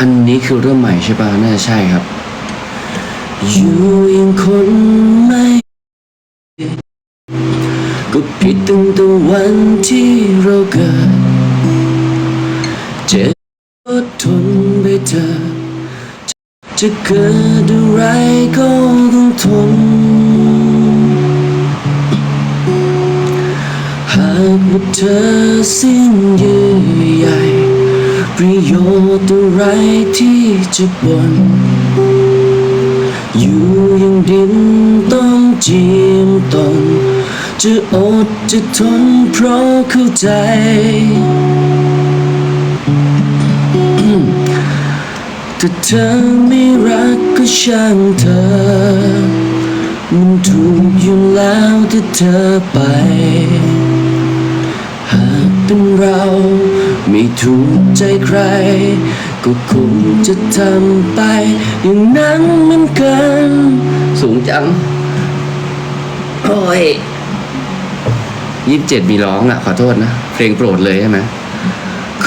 อันนี้คือเริ่มใหม่ใช่ปะน่าจะใช่ครับ อยู่ยังคนไม่ก็ผิดตั้งแต่วันที่เราเกิด เจ็บอดทนไปเถอะ จะเกิดอะไรก็ต้องทน หากว่าเธอสิ้นเยื่อใยประโยชน์อะไรที่จะบน อยู่อย่างดินต้องเจียมตน จะอดจะทนเพราะเข้าใจ ถ้าเธอไม่รักก็ช่างเธอ มันถูกอยู่แล้วที่เธอไป หากเป็นเราไม่ถูกใจใคร ก็คงจะทำไป อย่างนั้นเหมือนกัน สูงจัง โอ้ยยี่สิบเจ็ดมีร้องอะ ขอโทษนะ เพลงโปรดเลยใช่ไหม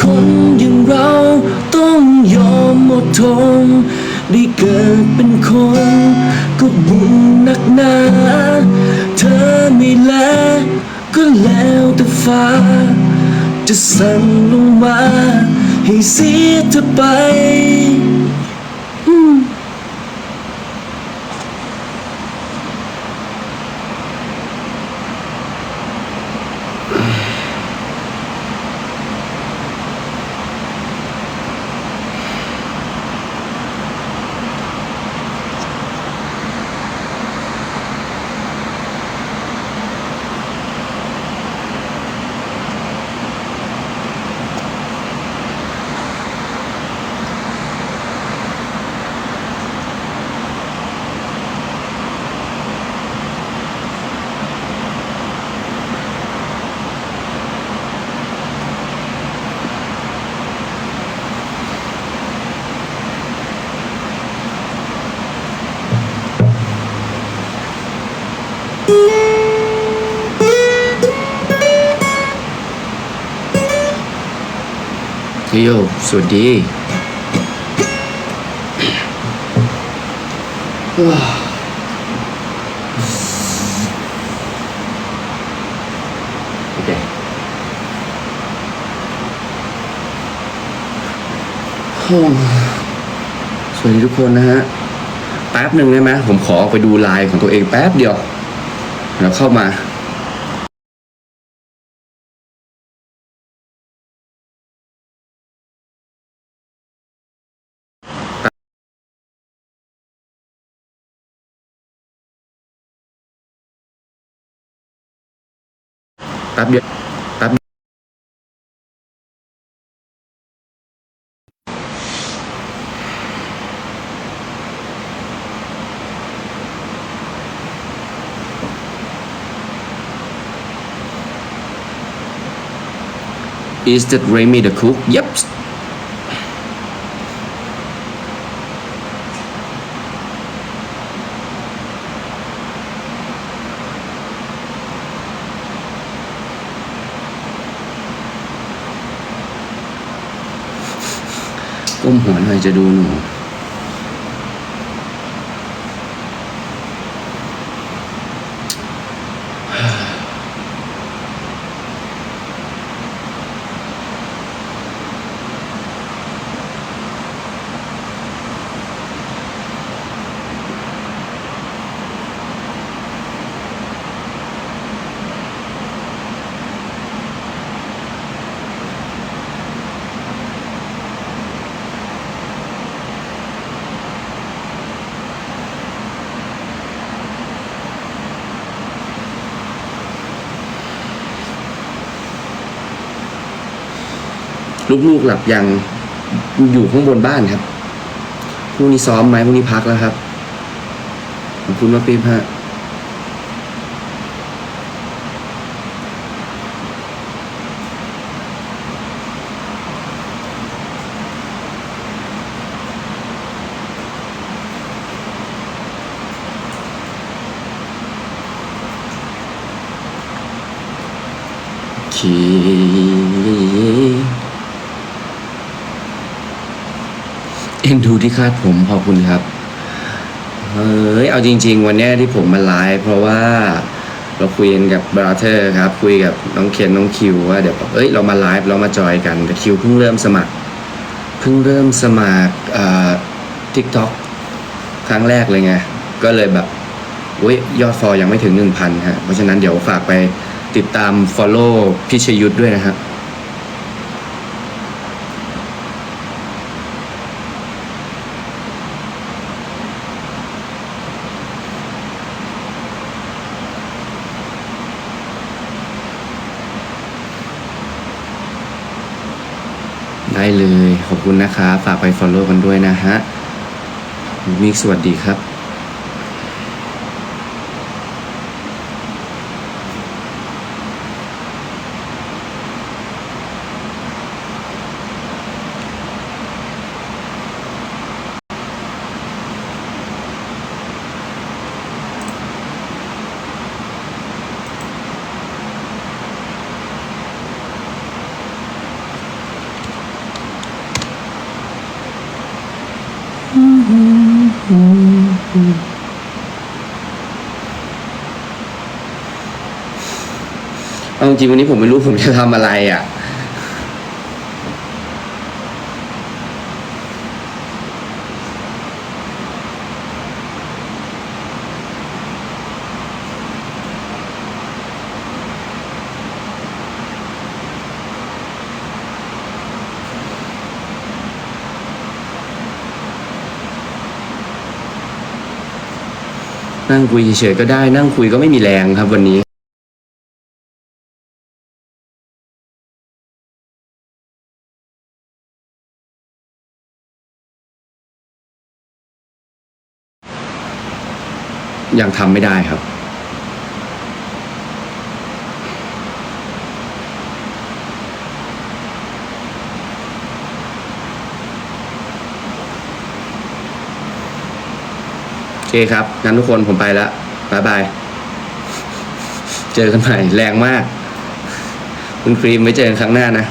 คนอย่างเราต้องยอมอดทนได้เกิดเป็นคนก็บุญนักหนา เธอไม่แลก็แล้วแต่ฟ้า จะสั่งลงมาให้เสียเธอไป เฮ้ยโยสวัสดีว้าวโอเคโอ้สวัสดีทุกคนนะฮะ แป๊บหนึ่งได้ไหมผมขอไปดูไลน์ของตัวเองแป๊บเดียว แล้วเข้ามาแป๊บเดียว Is that Remy the cook? Yep. Có ก้มหัวห ลูกๆหลับยังอยู่ข้างบนบ้านครับพรุ่งนี้ซ้อมไหมพรุ่งนี้พักแล้วครับขอบคุณมากปี๊บฮะโอเค อ็นดูที่คาดผมขอบคุณครับเฮ้ยเอาจริง ๆ วันนี้ที่ผมมาไลฟ์เพราะว่าเราคุยกันกับบราเธอร์ครับคุยกับน้องเคนน้องคิวว่าเดี๋ยวเอ้ยเรามาไลฟ์เรามาจอยกันแต่คิวเพิ่งเริ่มสมัครเพิ่งเริ่มสมัครเอ่อทิกต็อกครั้งแรกเลยไงก็เลยแบบเว้ยยอดฟอลยังไม่ถึง 1,000ฮะเพราะฉะนั้นเดี๋ยวฝากไปติดตาม Follow พิชยุทธด้วยนะครับ ได้เลย ขอบคุณนะคะ ฝากไป Follow กันด้วยนะฮะมิกสวัสดีครับ เอาจริงวันนี้ผมไม่รู้ผมจะทำอะไรอะ นั่งคุยเฉยๆก็ได้นั่งคุยก็ไม่มีแรงครับวันนี้ยังทำไม่ได้ครับ เคครับ งั้นทุกคนผมไปแล้วบายบาย เจอกันใหม่แรงมาก คุณครีมไว้เจอกันครั้งหน้านะ